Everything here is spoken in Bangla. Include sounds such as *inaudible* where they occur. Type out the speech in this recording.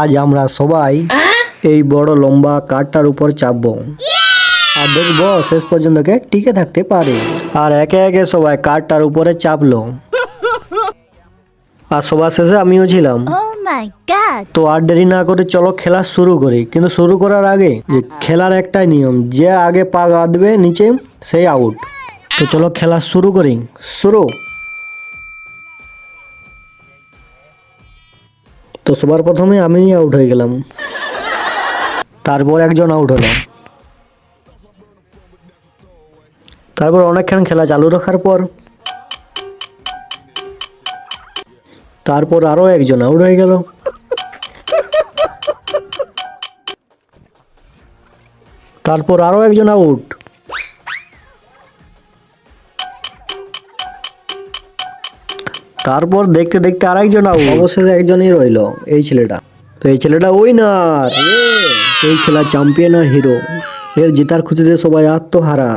আজ আমরা সবাই এই বড় লম্বা কাঠটার উপর চাপবো। আর দেখব শেষ পর্যন্ত কে টিকে থাকতে পারে। আর একে একে সবাই কাঠটার উপরে চাপলো। *laughs* আর সবার শেষে আমিও ছিলাম। Oh! তো আর দেরি না করে চলো খেলা শুরু করি। কিন্তু শুরু করার আগে খেলার একটাই নিয়ম যে আগে পা গাঁদবে নিচে সেই আউট তো চলো খেলা শুরু করি। শুরু। তো সবার প্রথমে আমি আউট হয়ে গেলাম। তারপর একজন আউট হলো তারপর অনেকক্ষণ খেলা চালু রাখার পর, তারপর আরও একজন আউট হয়ে গেল। তারপর আরও একজন আউট তারপর দেখতে দেখতে আরেকজন আউট অবশেষে একজনই রইল এই ছেলেটা। তো এই ছেলেটা ওই উইনার এই খেলা চ্যাম্পিয়ন আর হিরো এর জেতার খুঁজিতে সবাই আত্মহারা।